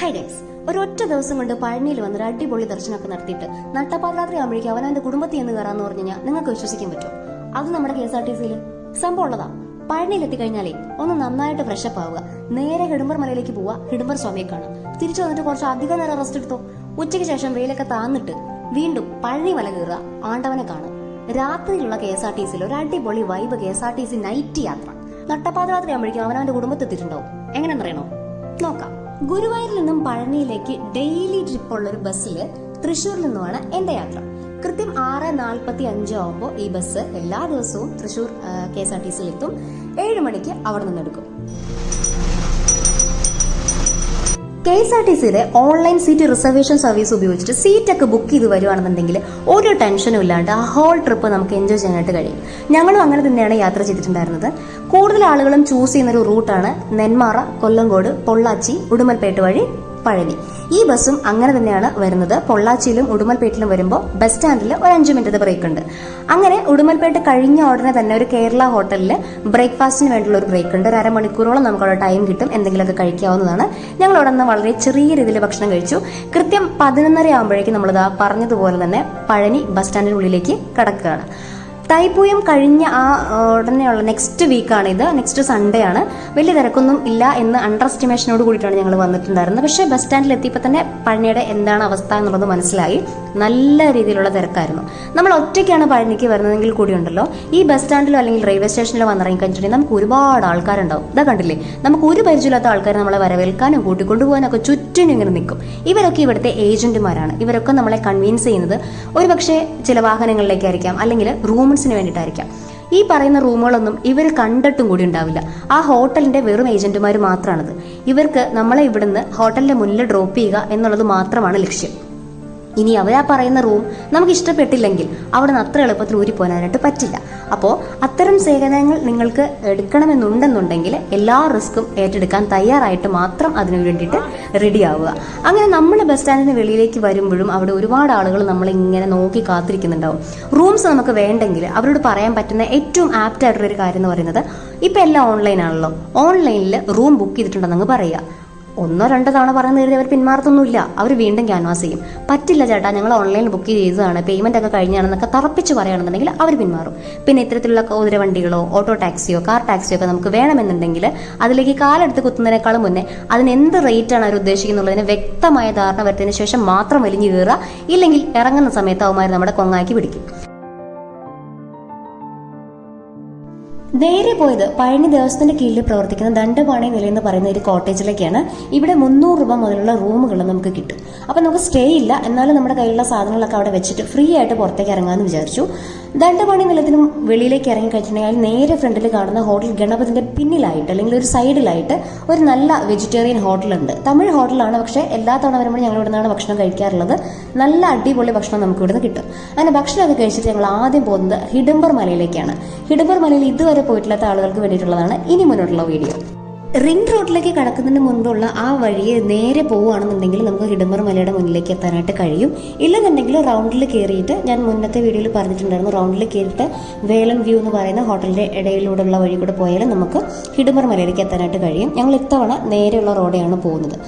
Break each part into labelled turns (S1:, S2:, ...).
S1: High guys ഒരു ഒറ്റ ദിവസം കൊണ്ട് പഴനിയിൽ വന്ന് ഒരു അടിപൊളി ദർശനമൊക്കെ നടത്തിയിട്ട് നട്ടപ്പാതിരാത്രി ആകുമ്പോഴേക്കും അവൻ അവന്റെ കുടുംബത്തിൽ എന്ന് കയറാന്ന് പറഞ്ഞു കഴിഞ്ഞാൽ നിങ്ങൾക്ക് വിശ്വസിക്കാൻ പറ്റും അത് നമ്മുടെ കെ എസ് ആർ ടി സിയിൽ സംഭവം ഉള്ളതാ. പഴനിയിൽ എത്തിക്കഴിഞ്ഞാലേ ഒന്ന് നന്നായിട്ട് ഫ്രഷപ്പ് ആവുക. നേരെ ഹിഡുംബർ മലയിലേക്ക് പോവുക. ഹിഡുംബർ സ്വാമിയെ കാണാം. തിരിച്ചു വന്നിട്ട് കുറച്ച് അധികം നേരം റെസ്റ്റ് എടുത്തോ? ഉച്ചയ്ക്ക് ശേഷം വെയിലൊക്കെ താന്നിട്ട് വീണ്ടും പഴനി മല കയറുക. ആണ്ടവനെ കാണും. രാത്രിയിലുള്ള കെ എസ് ആർ ടി സിയിൽ ഒരു അടിപൊളി vibe K S R T C night യാത്ര. നട്ടപ്പാതിരാത്രി ആകുമ്പോഴേക്കും അവന്റെ കുടുംബത്തെത്തിയിട്ടുണ്ടാവും എങ്ങനെയെന്നറിയണോ നോക്കാം. ഗുരുവായൂരിൽ നിന്നും പഴനിയിലേക്ക് ഡെയിലി ട്രിപ്പ് ഉള്ള ഒരു ബസ്സിൽ തൃശ്ശൂരിൽ നിന്നുമാണ് എന്റെ യാത്ര. കൃത്യം ആറ് നാൽപ്പത്തി അഞ്ച് ആകുമ്പോൾ ഈ ബസ് എല്ലാ ദിവസവും Thrissur K S R T സിയിൽ എത്തും ഏഴ് മണിക്ക് അവിടെ നിന്ന് കെ എസ് ആർ ടി സിയുടെ ഓൺലൈൻ സീറ്റ് റിസർവേഷൻ സർവീസ് ഉപയോഗിച്ചിട്ട് സീറ്റൊക്കെ ബുക്ക് ചെയ്ത് വരുവാണെന്നുണ്ടെങ്കിൽ ഒരു ടെൻഷനും ഇല്ലാണ്ട് ആ ഹോൾ ട്രിപ്പ് നമുക്ക് എൻജോയ് ചെയ്യാനായിട്ട് കഴിയും. ഞങ്ങളും അങ്ങനെ തന്നെയാണ് യാത്ര ചെയ്തിട്ടുണ്ടായിരുന്നത്. കൂടുതൽ ആളുകളും ചൂസ് ചെയ്യുന്ന ഒരു റൂട്ടാണ് നെന്മാറ കൊല്ലങ്കോട് പൊള്ളാച്ചി ഉടുമൽപേട്ട് വഴി പഴനി. ഈ ബസ്സും അങ്ങനെ തന്നെയാണ് വരുന്നത്. പൊള്ളാച്ചിയിലും ഉടുമൽപേട്ടിലും വരുമ്പോൾ ബസ് സ്റ്റാൻഡിൽ ഒരു അഞ്ച് മിനിറ്റ് ബ്രേക്ക് ഉണ്ട്. അങ്ങനെ ഉടുമൽപേട്ട് കഴിഞ്ഞ ഉടനെ തന്നെ ഒരു കേരള ഹോട്ടലിൽ ബ്രേക്ക്ഫാസ്റ്റിന് വേണ്ടിയുള്ള ഒരു ബ്രേക്ക് ഉണ്ട്. ഒരു അരമണിക്കൂറോളം നമുക്ക് അവിടെ ടൈം കിട്ടും. എന്തെങ്കിലുമൊക്കെ കഴിക്കാവുന്നതാണ്. ഞങ്ങൾ അവിടെ നിന്ന് വളരെ ചെറിയ രീതിയിൽ ഭക്ഷണം കഴിച്ചു. കൃത്യം പതിനൊന്നര ആകുമ്പോഴേക്കും നമ്മളിതാ പറഞ്ഞതുപോലെ തന്നെ പഴനി ബസ് സ്റ്റാൻഡിനുള്ളിലേക്ക് കടക്കുകയാണ്. തൈപ്പൂയം കഴിഞ്ഞ ആ ഉടനെയുള്ള നെക്സ്റ്റ് വീക്കാണ് ഇത് നെക്സ്റ്റ് സൺഡേ ആണ്. വലിയ തിരക്കൊന്നും ഇല്ല എന്ന് അണ്ടർ എസ്റ്റിമേഷനോട് കൂടിയിട്ടാണ് ഞങ്ങൾ വന്നിട്ടുണ്ടായിരുന്നത്. പക്ഷേ ബസ് സ്റ്റാൻഡിൽ എത്തിയപ്പോൾ തന്നെ പഴനിയുടെ എന്താണ് അവസ്ഥ എന്നുള്ളത് മനസ്സിലായി. നല്ല രീതിയിലുള്ള തിരക്കായിരുന്നു. നമ്മൾ ഒറ്റയ്ക്കാണ് പഴനിക്ക് വരുന്നതെങ്കിൽ കൂടി ഉണ്ടല്ലോ ഈ ബസ് സ്റ്റാൻഡിലോ അല്ലെങ്കിൽ റെയിൽവേ സ്റ്റേഷനിലോ വന്നിറങ്ങി കഴിഞ്ഞിട്ടുണ്ടെങ്കിൽ നമുക്ക് ഒരുപാട് ആൾക്കാരുണ്ടാവും. ഇതാ കണ്ടില്ലേ? നമുക്ക് ഒരു പരിചയമില്ലാത്ത ആൾക്കാർ നമ്മളെ വരവേൽക്കാനും കൂട്ടിക്കൊണ്ടുപോകാനൊക്കെ ചുറ്റും ഇങ്ങനെ നിൽക്കും ഇവരൊക്കെ ഇവിടുത്തെ ഏജന്റുമാരാണ് ഇവരൊക്കെ നമ്മളെ കൺവീൻസ് ചെയ്യുന്നത്. ഒരുപക്ഷെ ചില വാഹനങ്ങളിലേക്കായിരിക്കാം. അല്ലെങ്കിൽ റൂംസിന് വേണ്ടിയിട്ടായിരിക്കാം. ഈ പറയുന്ന റൂമുകളൊന്നും ഇവർ കണ്ടിട്ടും കൂടി ഉണ്ടാവില്ല. ആ ഹോട്ടലിന്റെ വെറും ഏജന്റുമാർ മാത്രമാണത് ഇവർക്ക് നമ്മളെ ഇവിടുന്ന് ഹോട്ടലിന്റെ മുന്നിൽ ഡ്രോപ്പ് ചെയ്യുക എന്നുള്ളത് മാത്രമാണ് ലക്ഷ്യം. ഇനി അവരാ പറയുന്ന റൂം നമുക്ക് ഇഷ്ടപ്പെട്ടില്ലെങ്കിൽ അവിടെ നിന്ന് അത്ര എളുപ്പത്തിൽ ഊരി പോകാനായിട്ട് പറ്റില്ല. അപ്പോൾ അത്തരം സേവനങ്ങൾ നിങ്ങൾക്ക് എടുക്കണമെന്നുണ്ടെന്നുണ്ടെങ്കിൽ എല്ലാ റിസ്ക്കും ഏറ്റെടുക്കാൻ തയ്യാറായിട്ട് മാത്രം അതിനു വേണ്ടിയിട്ട് റെഡി ആവുക. അങ്ങനെ നമ്മൾ ബസ് സ്റ്റാൻഡിന് വെളിയിലേക്ക് വരുമ്പോഴും അവിടെ ഒരുപാട് ആളുകൾ നമ്മളെ ഇങ്ങനെ നോക്കി കാത്തിരിക്കുന്നുണ്ടാവും. റൂംസ് നമുക്ക് വേണ്ടെങ്കിൽ അവരോട് പറയാൻ പറ്റുന്ന ഏറ്റവും ആപ്റ്റ് ഒരു കാര്യം എന്ന് പറയുന്നത് ഇപ്പം എല്ലാം ഓൺലൈൻ ആണല്ലോ. ഓൺലൈനിൽ റൂം ബുക്ക് ചെയ്തിട്ടുണ്ടെന്നങ്ങ് പറയുക. ഒന്നോ രണ്ടോ തവണ പറയുന്ന കരുതി അവർ പിന്മാറത്തൊന്നുമില്ല. അവർ വീണ്ടും ക്യാൻവാസ് ചെയ്യും. പറ്റില്ല ചേട്ടാ ഞങ്ങൾ ഓൺലൈനിൽ ബുക്ക് ചെയ്തതാണ്. പേയ്മെന്റ് ഒക്കെ കഴിഞ്ഞാണെന്നൊക്കെ തറപ്പിച്ച് പറയുകയാണെന്നുണ്ടെങ്കിൽ അവർ പിന്മാറും. പിന്നെ ഇത്തരത്തിലുള്ള കുതിര വണ്ടികളോ ഓട്ടോ ടാക്സിയോ കാർ ടാക്സിയോ ഒക്കെ നമുക്ക് വേണമെന്നുണ്ടെങ്കിൽ അതിലേക്ക് കാലെടുത്ത് കുത്തുന്നതിനേക്കാളും മുന്നേ അതിന് എന്ത് റേറ്റ് ആണ് അവർ ഉദ്ദേശിക്കുന്നുള്ളതിന് വ്യക്തമായ ധാരണ വരുത്തിയതിനു ശേഷം മാത്രം വലിഞ്ഞു കയറുക. ഇല്ലെങ്കിൽ ഇറങ്ങുന്ന സമയത്ത് അവന്മാർ നമ്മുടെ കൊങ്ങാക്കി പിടിക്കും. നേരെ പോയത് പഴനി ദേവസ്വത്തിന്റെ കീഴിൽ പ്രവർത്തിക്കുന്ന ദണ്ഡപാണി നില എന്ന് പറയുന്ന ഒരു കോട്ടേജിലേക്കാണ്. ഇവിടെ മുന്നൂറ് രൂപ മുതലുള്ള റൂമുകൾ നമുക്ക് കിട്ടും. അപ്പൊ നമുക്ക് സ്റ്റേ ഇല്ല. എന്നാലും നമ്മുടെ കയ്യിലുള്ള സാധനങ്ങളൊക്കെ അവിടെ വെച്ചിട്ട് ഫ്രീ ആയിട്ട് പുറത്തേക്ക് ഇറങ്ങാമെന്ന് വിചാരിച്ചു. ദണ്ഡപാണി നിലത്തിനും വെളിയിലേക്ക് ഇറങ്ങി കഴിഞ്ഞിട്ടുണ്ടെങ്കിൽ നേരെ ഫ്രണ്ടിൽ കാണുന്ന ഹോട്ടൽ ഗണപതിന്റെ പിന്നിലായിട്ട് അല്ലെങ്കിൽ ഒരു സൈഡിലായിട്ട് ഒരു നല്ല വെജിറ്റേറിയൻ ഹോട്ടലുണ്ട്. തമിഴ് ഹോട്ടലാണ് പക്ഷേ എല്ലാ തവണ വരുമ്പോൾ ഞങ്ങൾ ഇവിടെ നിന്നാണ് ഭക്ഷണം കഴിക്കാറുള്ളത്. നല്ല അടിപൊളി ഭക്ഷണം നമുക്ക് ഇവിടുന്ന് കിട്ടും. അങ്ങനെ ഭക്ഷണമൊക്കെ കഴിച്ചിട്ട് ഞങ്ങൾ ആദ്യം പോകുന്നത് ഹിഡംബർ മലയിലേക്കാണ്. ഹിഡംബർ മലയിൽ ഇതുവരെ പോയിട്ടില്ലാത്ത ആളുകൾക്ക് വേണ്ടിയിട്ടുള്ളതാണ് ഇനി മുന്നോട്ടുള്ള വീഡിയോ. റിംഗ് റോഡിലേക്ക് കടക്കുന്നതിന് മുൻപുള്ള ആ വഴിയെ നേരെ പോവുകയാണെന്നുണ്ടെങ്കിൽ നമുക്ക് ഹിഡംബർ മലയുടെ മുന്നിലേക്ക് എത്താനായിട്ട് കഴിയും. ഇല്ലെന്നുണ്ടെങ്കിൽ റൗണ്ടിൽ കയറിയിട്ട് ഞാൻ മുന്നത്തെ വീഡിയോയിൽ പറഞ്ഞിട്ടുണ്ടായിരുന്നു റൗണ്ടിൽ കയറിയിട്ട് വേലം വ്യൂ എന്ന് പറയുന്ന ഹോട്ടലിന്റെ ഇടയിലൂടെയുള്ള വഴി കൂടെ പോയാൽ നമുക്ക് ഹിഡംബർ മലയിലേക്ക് എത്താനായിട്ട് കഴിയും. ഞങ്ങൾ ഇത്തവണ നേരെയുള്ള റോഡെയാണ് പോകുന്നത്.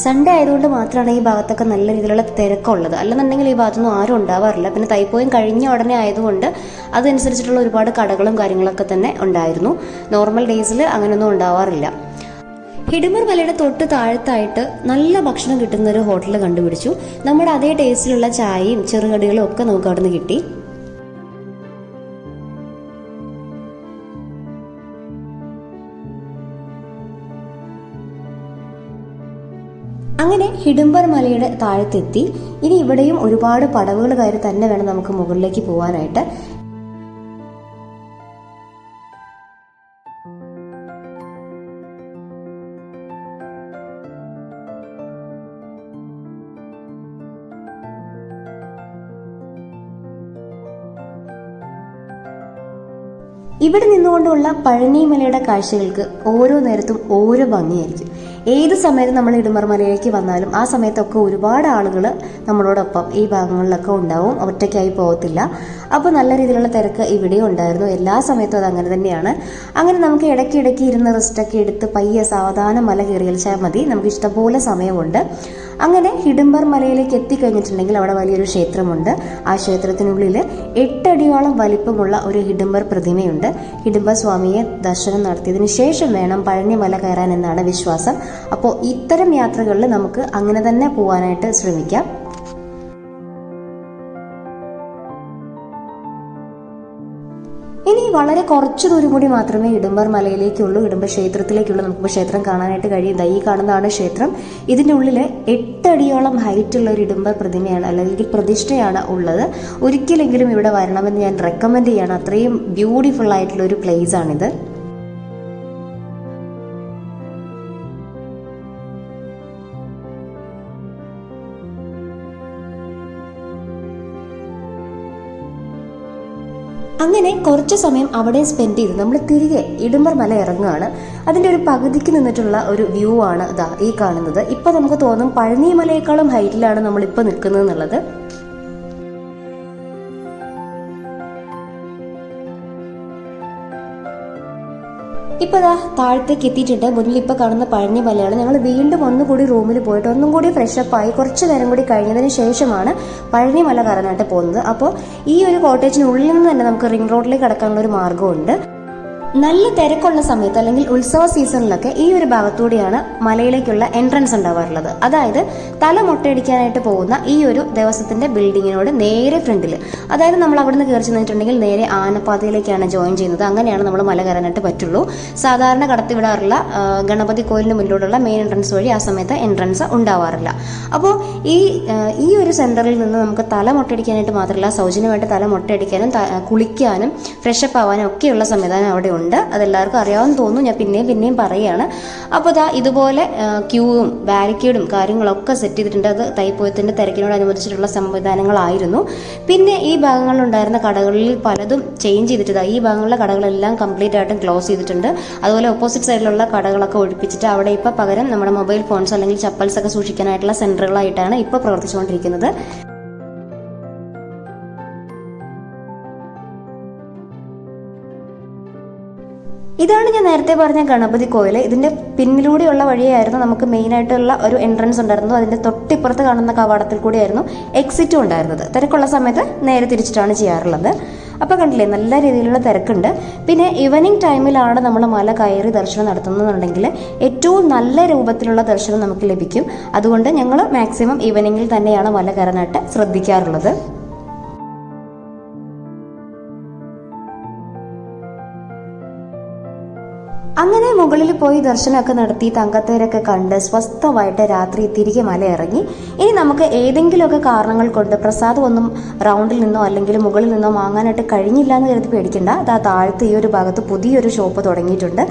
S1: സൺഡേ ആയതുകൊണ്ട് മാത്രമാണ് ഈ ഭാഗത്തൊക്കെ നല്ല രീതിയിലുള്ള തിരക്കുള്ളത്. അല്ലെന്നുണ്ടെങ്കിൽ ഈ ഭാഗത്തൊന്നും ആരും ഉണ്ടാവാറില്ല. പിന്നെ തൈപ്പോയും കഴിഞ്ഞ ഉടനെ ആയതുകൊണ്ട് അതനുസരിച്ചിട്ടുള്ള ഒരുപാട് കടകളും കാര്യങ്ങളൊക്കെ തന്നെ ഉണ്ടായിരുന്നു. നോർമൽ ഡേയ്സിൽ അങ്ങനെയൊന്നും ഉണ്ടാവാറില്ല. ഹിഡുമർ മലയുടെ തൊട്ട് താഴത്തായിട്ട് നല്ല ഭക്ഷണം കിട്ടുന്ന ഒരു ഹോട്ടൽ കണ്ടുപിടിച്ചു. നമ്മുടെ അതേ ടേസ്റ്റിലുള്ള ചായയും ചെറുകടികളും ഒക്കെ നമുക്ക് അവിടുന്ന് കിട്ടി. അങ്ങനെ ഹിഡംബർ മലയുടെ താഴത്തെത്തി. ഇനി ഇവിടെയും ഒരുപാട് പടവുകൾ കയറി തന്നെ വേണം നമുക്ക് മുകളിലേക്ക് പോകാനായിട്ട് ഇവിടെ നിന്നുകൊണ്ടുള്ള പഴനിമലയുടെ കാഴ്ചകൾക്ക് ഓരോ നേരത്തും ഓരോ ഭംഗിയായിരിക്കും. ഏത് സമയത്ത് നമ്മൾ ഇടുമർമലയിലേക്ക് വന്നാലും ആ സമയത്തൊക്കെ ഒരുപാട് ആളുകൾ നമ്മളോടൊപ്പം ഈ ഭാഗങ്ങളിലൊക്കെ ഉണ്ടാവും. ഒറ്റയ്ക്കായി പോകത്തില്ല. അപ്പോൾ നല്ല രീതിയിലുള്ള തിരക്ക് ഇവിടെയും ഉണ്ടായിരുന്നു. എല്ലാ സമയത്തും അത് അങ്ങനെ തന്നെയാണ്. അങ്ങനെ നമുക്ക് ഇടയ്ക്ക് ഇടയ്ക്ക് ഇരുന്ന് റെസ്റ്റൊക്കെ എടുത്ത് പയ്യെ സാവധാനം മല കയറിയാൽ മതി. നമുക്ക് ഇഷ്ടംപോലെ സമയമുണ്ട്. അങ്ങനെ ഹിഡംബർ മലയിലേക്ക് എത്തിക്കഴിഞ്ഞിട്ടുണ്ടെങ്കിൽ അവിടെ വലിയൊരു ക്ഷേത്രമുണ്ട്. ആ ക്ഷേത്രത്തിനുള്ളിൽ എട്ടടിയോളം വലിപ്പമുള്ള ഒരു ഹിഡംബർ പ്രതിമയുണ്ട്. ഹിഡംബർ സ്വാമിയെ ദർശനം നടത്തിയതിനു ശേഷം വേണം പഴനിമല കയറാൻ എന്നാണ് വിശ്വാസം. അപ്പോൾ ഇത്തരം യാത്രകളിൽ നമുക്ക് അങ്ങനെ തന്നെ പോകാനായിട്ട് ശ്രമിക്കാം. വളരെ കുറച്ച് ദൂരം കൂടി മാത്രമേ ഇടുമ്പർ മലയിലേക്കുള്ളൂ ഇടുമ്പർ ക്ഷേത്രത്തിലേക്കുള്ളൂ നമുക്ക് ക്ഷേത്രം കാണാനായിട്ട് കഴിയും ഈ കാണുന്നതാണ് ക്ഷേത്രം. ഇതിന്റെ ഉള്ളിൽ എട്ടടിയോളം ഹൈറ്റ് ഉള്ള ഒരു ഇടുമ്പർ പ്രതിമയാണ് അല്ലെങ്കിൽ പ്രതിഷ്ഠയാണ് ഉള്ളത്. ഒരിക്കലെങ്കിലും ഇവിടെ വരണമെന്ന് ഞാൻ റെക്കമെൻഡ് ചെയ്യാണ്. അത്രയും ബ്യൂട്ടിഫുൾ ആയിട്ടുള്ള ഒരു പ്ലേസ് ആണിത്. അങ്ങനെ കുറച്ച് സമയം അവിടെ സ്പെൻഡ് ചെയ്ത്. നമ്മൾ തിരികെ ഇടുമ്പർ മല ഇറങ്ങുകയാണ്. അതിന്റെ ഒരു പകുതിക്ക് നിന്നിട്ടുള്ള ഒരു വ്യൂ ആണ് ഇതാ ഈ കാണുന്നത്. ഇപ്പം നമുക്ക് തോന്നും പഴനി മലയേക്കാളും ഹൈറ്റിലാണ് നമ്മളിപ്പോൾ നിൽക്കുന്നത് എന്നുള്ളത്. ഇപ്പൊ ഇതാ താഴത്തേക്ക് എത്തിയിട്ടുണ്ട്. മുന്നിൽ ഇപ്പൊ കാണുന്ന പഴഞ്ഞ പല്ലാണ് ഞങ്ങൾ വീണ്ടും ഒന്നുകൂടി റൂമിൽ പോയിട്ട് ഒന്നും കൂടി ഫ്രഷപ്പ് ആയി കുറച്ച് നേരം കൂടി കഴിഞ്ഞതിന് ശേഷമാണ് പഴഞ്ഞ മല കയറാനായിട്ട് പോകുന്നത്. അപ്പോൾ ഈ ഒരു കോട്ടേജിനുള്ളിൽ നിന്ന് തന്നെ നമുക്ക് റിംഗ് റോഡിലേക്ക് കടക്കാനുള്ള ഒരു മാർഗമുണ്ട്. നല്ല തിരക്കുള്ള സമയത്ത് അല്ലെങ്കിൽ ഉത്സവ സീസണിലൊക്കെ ഈ ഒരു ഭാഗത്തൂടെയാണ് മലയിലേക്കുള്ള എൻട്രൻസ് ഉണ്ടാവാറുള്ളത്. അതായത് തല മുട്ടയടിക്കാനായിട്ട് പോകുന്ന ഈ ഒരു ദേവസ്വത്തിന്റെ ബിൽഡിങ്ങിനോട് നേരെ ഫ്രണ്ടിൽ അതായത് നമ്മൾ അവിടെ നിന്ന് കയറി ചെന്നിട്ടുണ്ടെങ്കിൽ നേരെ ആനപ്പാതയിലേക്കാണ് ജോയിൻ ചെയ്യുന്നത്. അങ്ങനെയാണ് നമ്മൾ മല കയറാനായിട്ട് പറ്റുള്ളൂ. സാധാരണ കടത്തിവിടാറുള്ള ഗണപതി കോയിലിന് മുന്നിലൂടെയുള്ള മെയിൻ എൻട്രൻസ് വഴി ആ സമയത്ത് എൻട്രൻസ് ഉണ്ടാവാറില്ല. അപ്പോൾ ഈ ഈ ഒരു സെന്ററിൽ നിന്ന് നമുക്ക് തല മുട്ടയടിക്കാനായിട്ട് മാത്രമല്ല സൗജന്യമായിട്ട് തല മുട്ടയടിക്കാനും കുളിക്കാനും ഫ്രഷപ്പ് ആവാനും ഒക്കെയുള്ള സംവിധാനം അവിടെ അതെല്ലാവർക്കും അറിയാമെന്ന് തോന്നുന്നു. ഞാൻ പിന്നെയും പിന്നെയും പറയുകയാണ് അപ്പോൾ ഇതാ ഇതുപോലെ ക്യൂവും ബാരിക്കേഡും കാര്യങ്ങളൊക്കെ സെറ്റ് ചെയ്തിട്ടുണ്ട്. അത് തൈപ്പൂയത്തിന്റെ തിരക്കിനോടനുബന്ധിച്ചിട്ടുള്ള സംവിധാനങ്ങളായിരുന്നു. പിന്നെ ഈ ഭാഗങ്ങളിലുണ്ടായിരുന്ന കടകളിൽ പലതും ചേഞ്ച് ചെയ്തിട്ടുണ്ട് ഈ ഭാഗങ്ങളിലെ കടകളെല്ലാം കംപ്ലീറ്റ് ആയിട്ടും ക്ലോസ് ചെയ്തിട്ടുണ്ട്. അതുപോലെ ഓപ്പോസിറ്റ് സൈഡിലുള്ള കടകളൊക്കെ ഒഴിപ്പിച്ചിട്ട് അവിടെ ഇപ്പോൾ പകരം നമ്മുടെ മൊബൈൽ ഫോൺസ് അല്ലെങ്കിൽ ചപ്പൽസ് ഒക്കെ സൂക്ഷിക്കാനായിട്ടുള്ള സെന്ററുകളായിട്ടാണ് ഇപ്പോൾ പ്രവർത്തിച്ചുകൊണ്ടിരിക്കുന്നത്. ഇതാണ് ഞാൻ നേരത്തെ പറഞ്ഞ ഗണപതി കോയിൽ ഇതിന്റെ പിന്നിലൂടെയുള്ള വഴിയായിരുന്നു നമുക്ക് മെയിൻ ആയിട്ടുള്ള ഒരു എൻട്രൻസ് ഉണ്ടായിരുന്നു അതിന്റെ തൊട്ടിപ്പുറത്ത് കാണുന്ന കവാടത്തിൽ കൂടിയായിരുന്നു എക്സിറ്റും ഉണ്ടായിരുന്നത്. തിരക്കുള്ള സമയത്ത് നേരെ തിരിച്ചിട്ടാണ് ചെയ്യാറുള്ളത്. അപ്പോൾ കണ്ടില്ലേ നല്ല രീതിയിലുള്ള തിരക്കുണ്ട്. പിന്നെ ഈവനിങ് ടൈമിലാണ് നമ്മൾ മല കയറി ദർശനം നടത്തുന്നുണ്ടെങ്കിൽ ഏറ്റവും നല്ല രൂപത്തിലുള്ള ദർശനം നമുക്ക് ലഭിക്കും. അതുകൊണ്ട് ഞങ്ങൾ മാക്സിമം ഈവനിങ്ങിൽ തന്നെയാണ് മല കയറാനായിട്ട് ശ്രദ്ധിക്കാറുള്ളത്. അങ്ങനെ മുകളിൽ പോയി ദർശനമൊക്കെ നടത്തി തങ്കത്തേരൊക്കെ കണ്ട് സ്വസ്ഥമായിട്ട് രാത്രി തിരികെ മല ഇറങ്ങി ഇനി നമുക്ക് ഏതെങ്കിലുമൊക്കെ കാരണങ്ങൾ കൊണ്ട് പ്രസാദം ഒന്നും റൗണ്ടിൽ നിന്നോ അല്ലെങ്കിൽ മുകളിൽ നിന്നോ വാങ്ങാനായിട്ട് കഴിഞ്ഞില്ല എന്ന് കരുതി പേടിക്കേണ്ട. അത് ആ താഴത്ത് ഈ ഒരു ഭാഗത്ത് പുതിയൊരു ഷോപ്പ് തുടങ്ങിയിട്ടുണ്ട്.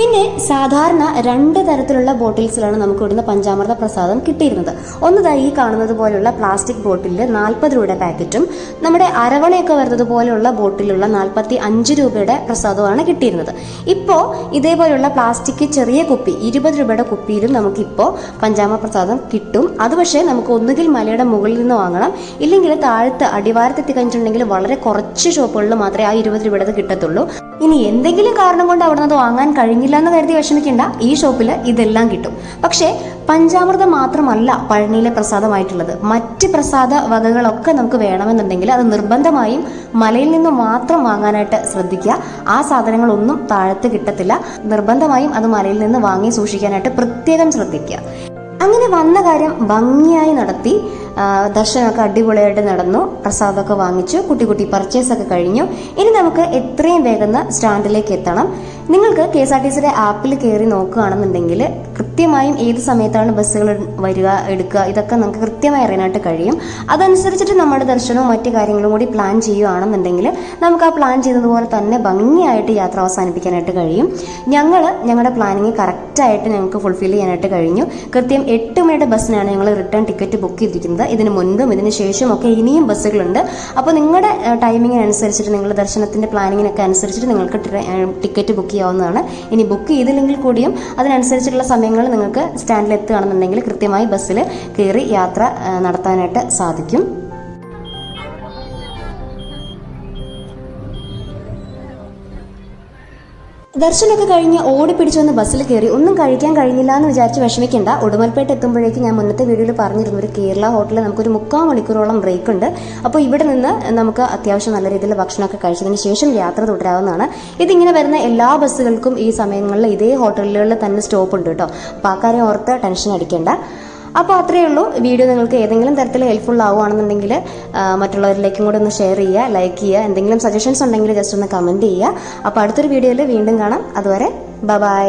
S1: പിന്നെ സാധാരണ രണ്ട് തരത്തിലുള്ള ബോട്ടിൽസിലാണ് നമുക്ക് ഇവിടുന്ന് പഞ്ചാമൃത പ്രസാദം കിട്ടിയിരുന്നത്. ഒന്ന് ദാ ഈ കാണുന്നത് പോലെയുള്ള പ്ലാസ്റ്റിക് ബോട്ടിലിൽ നാൽപ്പത് രൂപയുടെ പാക്കറ്റും നമ്മുടെ അരവണയൊക്കെ വരുന്നത് പോലെയുള്ള ബോട്ടിലുള്ള നാൽപ്പത്തി അഞ്ച് രൂപയുടെ പ്രസാദമാണ് കിട്ടിയിരുന്നത്. ഇപ്പോൾ ഇതേപോലെയുള്ള പ്ലാസ്റ്റിക് ചെറിയ കുപ്പി ഇരുപത് രൂപയുടെ കുപ്പിയിലും നമുക്കിപ്പോൾ പഞ്ചാമ പ്രസാദം കിട്ടും. അത് പക്ഷേ നമുക്ക് ഒന്നുകിൽ മലയുടെ മുകളിൽ നിന്ന് വാങ്ങണം ഇല്ലെങ്കിൽ താഴത്ത് അടിവാരത്ത് എത്തിക്കഴിഞ്ഞിട്ടുണ്ടെങ്കിൽ വളരെ കുറച്ച് ഷോപ്പുകളിൽ മാത്രമേ ആ ഇരുപത് രൂപയുടെ കിട്ടത്തുള്ളൂ. ഇനി എന്തെങ്കിലും കാരണം കൊണ്ട് അവിടെ നിന്ന് വാങ്ങാൻ കഴിഞ്ഞില്ല എന്ന് കരുതി വിഷമിക്കേണ്ട. ഈ ഷോപ്പിൽ ഇതെല്ലാം കിട്ടും. പക്ഷേ പഞ്ചാമൃതം മാത്രമല്ല പഴനിയിലെ പ്രസാദമായിട്ടുള്ളത്. മറ്റ് പ്രസാദ വകകളൊക്കെ നമുക്ക് വേണമെന്നുണ്ടെങ്കിൽ അത് നിർബന്ധമായും മലയിൽ നിന്ന് മാത്രം വാങ്ങാനായിട്ട് ശ്രദ്ധിക്കുക. ആ സാധനങ്ങളൊന്നും താഴത്ത് കിട്ടത്തില്ല. നിർബന്ധമായും അത് മലയിൽ നിന്ന് വാങ്ങി സൂക്ഷിക്കാനായിട്ട് പ്രത്യേകം ശ്രദ്ധിക്കുക. അങ്ങനെ വന്ന കാര്യം ഭംഗിയായി നടത്തി. ദർശനമൊക്കെ അടിപൊളിയായിട്ട് നടന്നു. പ്രസാദമൊക്കെ വാങ്ങിച്ചു. കുട്ടി കുട്ടി പർച്ചേസ് ഒക്കെ കഴിഞ്ഞു. ഇനി നമുക്ക് എത്രയും വേഗം സ്റ്റാൻഡിലേക്ക് എത്തണം. നിങ്ങൾക്ക് കെ എസ് ആർ ടി സിയുടെ ആപ്പിൽ കയറി നോക്കുകയാണെന്നുണ്ടെങ്കിൽ കൃത്യമായും ഏത് സമയത്താണ് ബസ്സുകൾ വരിക എടുക്കുക ഇതൊക്കെ നമുക്ക് കൃത്യമായി അറിയാനായിട്ട് കഴിയും. അതനുസരിച്ചിട്ട് നമ്മുടെ ദർശനവും മറ്റു കാര്യങ്ങളും കൂടി പ്ലാൻ ചെയ്യുകയാണെന്നുണ്ടെങ്കിൽ നമുക്ക് ആ പ്ലാൻ ചെയ്തതുപോലെ തന്നെ ഭംഗിയായിട്ട് യാത്ര അവസാനിപ്പിക്കാനായിട്ട് കഴിയും. ഞങ്ങൾ ഞങ്ങളുടെ പ്ലാനിങ് കറക്റ്റായിട്ട് ഞങ്ങൾക്ക് ഫുൾഫിൽ ചെയ്യാനായിട്ട് കഴിഞ്ഞു. കൃത്യം എട്ട് മണിയുടെ ബസ്സിനാണ് ഞങ്ങൾ റിട്ടേൺ ടിക്കറ്റ് ബുക്ക് ചെയ്തിരിക്കുന്നത്. ഇതിന് മുൻപും ഇതിന് ശേഷവും ഒക്കെ ഇനിയും ബസ്സുകളുണ്ട്. അപ്പോൾ നിങ്ങളുടെ ടൈമിങ്ങിനനുസരിച്ചിട്ട് നിങ്ങൾ ദർശനത്തിന്റെ പ്ലാനിങ്ങിനൊക്കെ അനുസരിച്ചിട്ട് നിങ്ങൾക്ക് ടിക്കറ്റ് ബുക്ക് ചെയ്യാവുന്നതാണ്. ഇനി ബുക്ക് ചെയ്തില്ലെങ്കിൽ കൂടിയും അതിനനുസരിച്ചിട്ടുള്ള സമയങ്ങൾ നിങ്ങൾക്ക് സ്റ്റാൻഡിൽ എത്തുകയാണെന്നുണ്ടെങ്കിൽ കൃത്യമായി ബസ്സിൽ കയറി യാത്ര നടത്താനായിട്ട് സാധിക്കും. ദർശനമൊക്കെ കഴിഞ്ഞ് ഓടി പിടിച്ചു വന്ന് ബസ്സിൽ കയറി ഒന്നും കഴിക്കാൻ കഴിഞ്ഞില്ല എന്ന് വിചാരിച്ച് വിഷമിക്കേണ്ട. ഉടുമൽപേട്ട് എത്തുമ്പോഴേക്കും ഞാൻ മുന്നത്തെ വീഡിയോയിൽ പറഞ്ഞിരുന്നു. ഒരു കേരള ഹോട്ടലിൽ നമുക്കൊരു മുക്കാൽ മണിക്കൂറോളം ബ്രേക്ക് ഉണ്ട്. അപ്പോൾ ഇവിടെ നിന്ന് നമുക്ക് അത്യാവശ്യം നല്ല രീതിയിൽ ഭക്ഷണമൊക്കെ കഴിച്ചതിന് ശേഷം യാത്ര തുടരാവുന്നതാണ്. ഇതിങ്ങനെ വരുന്ന എല്ലാ ബസ്സുകൾക്കും ഈ സമയങ്ങളിൽ ഇതേ ഹോട്ടലുകളിൽ തന്നെ സ്റ്റോപ്പ് ഉണ്ട് കേട്ടോ. അപ്പോൾ ആ കാര്യം ഓർത്ത് ടെൻഷൻ അടിക്കേണ്ട. അപ്പോൾ അത്രയേ ഉള്ളൂ. വീഡിയോ നിങ്ങൾക്ക് ഏതെങ്കിലും തരത്തിൽ ഹെൽപ്ഫുൾ ആവുകയാണെന്നുണ്ടെങ്കിൽ മറ്റുള്ളവരിലേക്കും കൂടെ ഒന്ന് ഷെയർ ചെയ്യുക ലൈക്ക് ചെയ്യുക എന്തെങ്കിലും സജഷൻസ് ഉണ്ടെങ്കിൽ ജസ്റ്റ് ഒന്ന് കമന്റ് ചെയ്യുക. അപ്പോൾ അടുത്തൊരു വീഡിയോയിൽ വീണ്ടും കാണാം. അതുവരെ ബ ബൈ